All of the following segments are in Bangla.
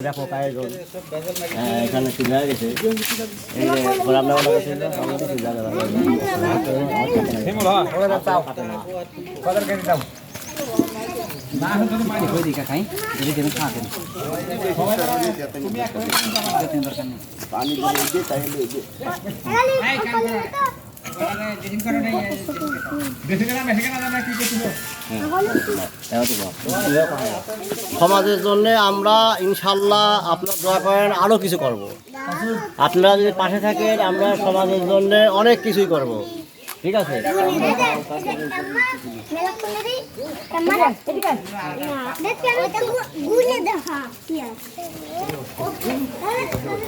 ব্যাপক আয়োজন। হ্যাঁ, এখানে শুরু হয়ে গেছে? এই যে রান্না বান্না করছে না, আমরা কিছু জায়গা পানি দিয়ে দিয়ে তাইলে এই যে সমাজের জন্য আমরা ইনশাল্লাহ আপনার দোয়া করেন আরও কিছু করব। আপনারা যদি পাশে থাকেন, আমরা সমাজের জন্য অনেক কিছুই করব। ঠিক আছে।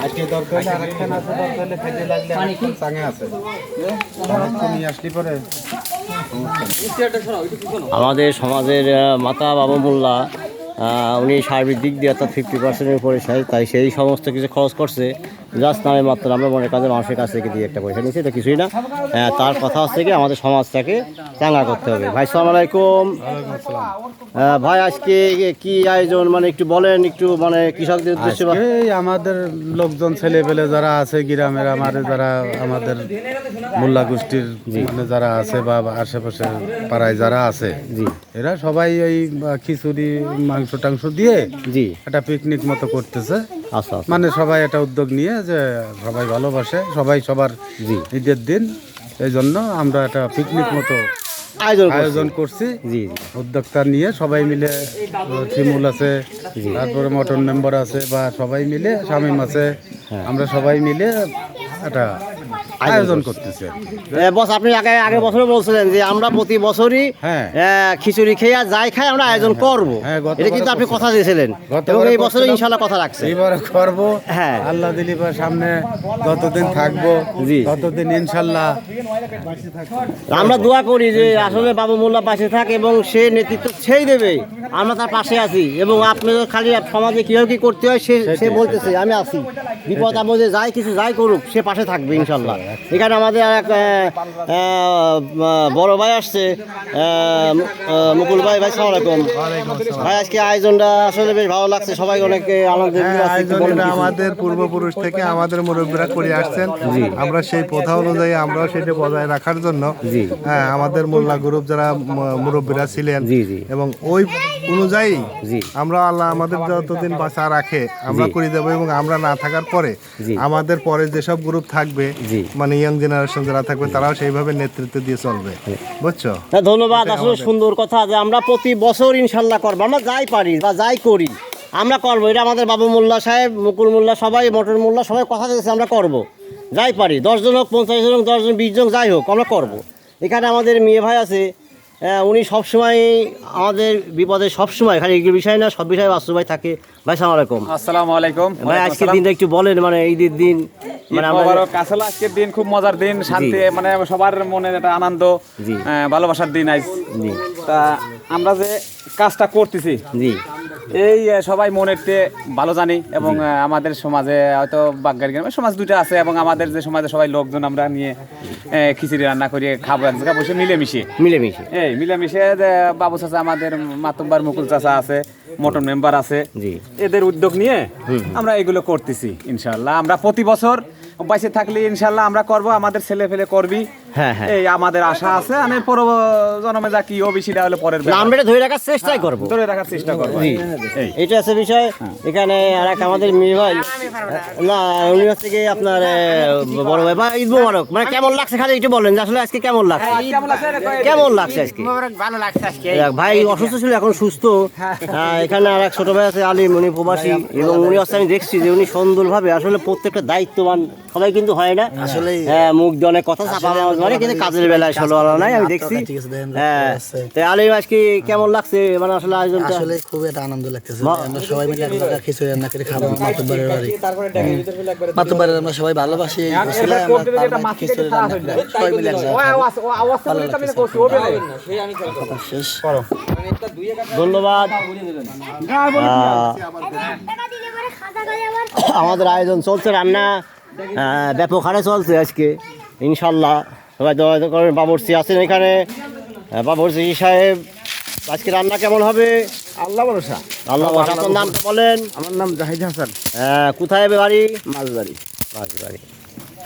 আজকে দরকার আরেকখান আছে দরকার খাইতে লাগলে আরেকখান আছে। তুমি আসলি পরে? আমাদের সমাজের মাতা বাবা মোল্লা উনি সার্বিক দিক দিয়ে অর্থাৎ ফিফটি পার্সেন্টের উপরে তাই সেই সমস্ত কিছু খরচ করছে। জাস্ট নামে মাত্র আমরা মনে কাজে মানুষের কাছ থেকে দিয়ে একটা পয়সা নিচ্ছি এটা কিছুই না। তার কথা হচ্ছে কি আমাদের সমাজটাকে চাঙ্গা করতে হবে। ভাই সালাম আলাইকুম। ভাই আজকে কি আয়োজন? মানে একটু বলেন একটু মানে কৃষকদের উদ্দেশ্যে এই আমাদের লোকজন ছেলে পেলে যারা আছে গ্রামের আমাদের যারা আমাদের মোল্লা গোষ্ঠীর মানে যারা আছে বা আশেপাশে পাড়ায় যারা আছে জি। এরা সবাই ওই খিচুড়ি মাংস টাংস দিয়ে জি। একটা পিকনিক মতো করতেছে। আচ্ছা আচ্ছা। মানে সবাই এটা উদ্যোগ নিয়ে যে সবাই ভালোবাসে সবাই সবার জি। ঈদের দিন। এই জন্য আমরা একটা পিকনিক মতো আয়োজন করছি। আয়োজন করছি। জি জি। উদ্যোক্তা নিয়ে সবাই মিলে শিমুল আছে তারপরে মটন মেম্বার আছে বা সবাই মিলে শামিম আছে। হ্যাঁ। আমরা সবাই মিলে একটা আয়োজন করতেছি। বস আপনি আগে আগে বছরে বলছিলেন যে আমরা প্রতি বছরই হ্যাঁ। খিচুড়ি খেয়ে আর যাই খাই আমরা আয়োজন করব। হ্যাঁ, এটা কিন্তু আপনি কথা দিয়েছিলেন। এবং এই বছরে। ইনশাল্লাহ কথা রাখছে। এইবার করব। হ্যাঁ। আল্লাহ দিলীপের সামনে যতদিন থাকব জি। ততদিন ইনশাল্লাহ আমরা দোয়া করি যে আসলে বাবু মোল্লা পাশে থাক এবং সে নেতৃত্ব সেই দেবে। আমরা তার পাশে আছি এবং আপনাদের খালি সমাজে কীভাবে কী করতে হয় সে সে বলতেছে আমি আছি বিপদ আপদে যাই কিছু যাই করুক সে পাশে থাকবে ইনশাল্লাহ এখানে আমাদের এক বড় ভাই আসছে মুকুল ভাই ভাই সালাম আলাইকুম ভাই আজকে আয়োজনটা আসলে বেশ ভালো লাগছে সবাই অনেকে আনন্দের হ্যাঁ, দিন আছে। একটু আয়োজন বলেন এটা কিছু। আমাদের পূর্বপুরুষ থেকে আমাদের মুরব্বীরা করে আসছেন আমরা সেই প্রথা অনুযায়ী আমরাও সেটা বজায় রাখার জন্য জি। হ্যাঁ আমাদের মোল্লা গ্রুপ যারা মুরব্বীরা ছিলেন জি, জি। এবং ওই অনুযায়ী জি। আমরা আল্লাহ আমাদের যতদিন বাঁচা রাখে আমরা করে দেবো এবং আমরা না থাকার পরে। আমাদের পরে যেসব গ্রুপ থাকবে। মানে ইয়াং জেনারেশন যারা থাকবে তারাও সেইভাবে নেতৃত্ব দিয়ে চলবে। বুঝছ? ধন্যবাদ। আসলে সুন্দর কথা যে আমরা প্রতি বছর ইনশাল্লাহ করব। আমরা যাই পারি বা যাই করি আমরা করব। এটা আমাদের বাবু মোল্লা সাহেব মুকুল মোল্লা সবাই মটর মোল্লা সবাই কথা দিয়েছে আমরা করব। যাই পারি। দশজন হোক পঞ্চাশ জন হোক দশজন বিশ জন যাই হোক আমরা করব। এখানে আমাদের মেয়ে ভাই আছে আহ, উনি সবসময় আমাদের বিপদে সবসময় খালি এগুলো বিষয় না সব বিষয়ে বাস্তু ভাই থাকে। ভাই সালাম আলাইকুম। আসসালামু আলাইকুম। ভাই আজকের দিনটা একটু বলেন মানে ঈদের দিন মানে আমার কাছাল আসলে আজকের দিন খুব মজার দিন শান্তি মানে সবার মনে একটা আনন্দ। ভালোবাসার দিন আজ। তা আমরা যে কাজটা করতেছি। জি। এই সবাই মনেরতে ভালো জানি এবং আমাদের সমাজে হয়তো বাগ্যার গ্রামে সমাজ দুটো আছে এবং আমাদের যে সমাজে সবাই লোকজন আমরা নিয়ে খিচুড়ি রান্না করি খাব এক জায়গায় বসে মিলেমিশে। মিলেমিশে। এই মিলেমিশে বাবু চাচা আমাদের মাতুব্বার মুকুল চাচা আছে মটন মেম্বার আছে জি। এদের উদ্যোগ নিয়ে আমরা এগুলো করতেছি ইনশাল্লাহ আমরা প্রতি বছর বাইসে থাকলে ইনশাল্লাহ আমরা করব আমাদের ছেলে ফেলে করবি। হ্যাঁ হ্যাঁ। এই আমাদের আশা আছে আমি পর জন্মে যা কি হবে সেটা হলে পরের। আমরা ধরে রাখার চেষ্টাই করব। ধরে রাখার চেষ্টা করব। এটা আছে বিষয় এখানে আর এক আমাদের মেয়ে ভাই। না উনি হচ্ছে কি আপনার বড় ভাই। ভাই ঈদ মোবারক। মানে কেমন লাগছে খালি একটু বলেন যে আসলে আজকে কেমন লাগছে? কেমন লাগছে? আজকে? ভালো লাগছে আজকে। ভাই অসুস্থ ছিল এখন সুস্থ। এখানে আর এক ছোট ভাই আছে আলিম উনি প্রবাসী। এবং উনি হচ্ছে আমি দেখছি যে উনি সুন্দরভাবে আসলে প্রত্যেকটা দায়িত্ববান সবাই কিন্তু হয় না। আসলে হ্যাঁ মুখ দিয়ে অনেক কথা চাপা মারা মানে কিন্তু কাজের বেলায় ষোলো আনা নাই আমি দেখছি। হ্যাঁ তো আলিম আজকে কেমন লাগছে মানে আসলে আয়োজনটা? আসলে খুব একটা আনন্দ লাগতেছে। আমরা সবাই মিলে এক জায়গায় খিচুড়ি রান্না করে খাব মাতুব্বারের বাড়ি। মাতুব্বারের আমরা সবাই ভালোবাসি বাড়িতে খিচুড়ি রান্না করে সবাই মিলে ধন্যবাদ। আমাদের আয়োজন চলছে রান্না। ব্যাপক হারে চলছে আজকে ইনশাল্লাহ। সবাই দোয়া করেন বাবরসি আছেন এখানে। আহ, বাবরসি সাহেব আজকে রান্না কেমন হবে? আল্লাহ ভরসা। আল্লাহ ভরসা। আপনার নাম বলেন। আমার নাম জাহিদ হাসান। হ্যাঁ, কোথায় বাড়ি? মাঝবাড়ি। বাড়ি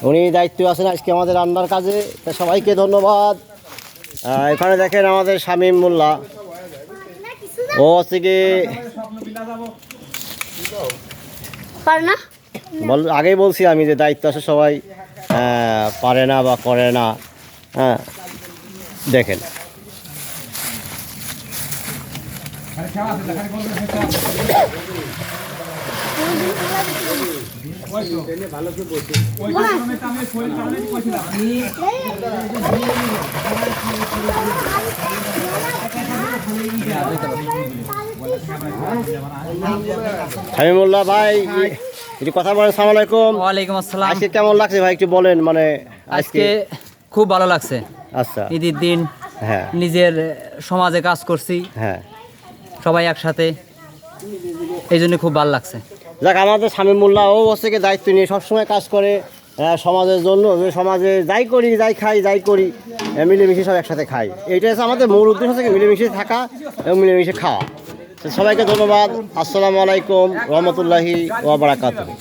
উনি দায়িত্ব আছেন আজকে আমাদের রান্নার কাজে তা সবাইকে ধন্যবাদ। এখানে দেখেন আমাদের শামীম মোল্লা। ও হচ্ছে কি পারে না বল, আগেই বলছি আমি যে দায়িত্ব আছে সবাই পারে না বা করে না হ্যাঁ দেখেন। শামীমুল্লাহ ভাই একটু কথা বলেন সালাম আলাইকুম। ওয়ালাইকুম আসসালাম। আজকে কেমন লাগছে ভাই একটু বলেন মানে আজকে খুব ভালো লাগছে। আচ্ছা। ঈদের দিন হ্যাঁ। নিজের সমাজে কাজ করছি। হ্যাঁ। সবাই একসাথে। এই জন্য খুব ভালো লাগছে। যাক আমাদের স্বামী মোল্লা ও হচ্ছে কি দায়িত্ব নিয়ে সবসময় কাজ করে সমাজের জন্য যে সমাজে যাই করি যাই খাই যাই করি মিলেমিশে সব একসাথে খাই। এইটা হচ্ছে আমাদের মূল উদ্দেশ্য হচ্ছে মিলেমিশে থাকা এবং মিলেমিশে খাওয়া। সবাইকে ধন্যবাদ। আসসালামু আলাইকুম রহমতুল্লাহি ওয়া বারাকাতুহু।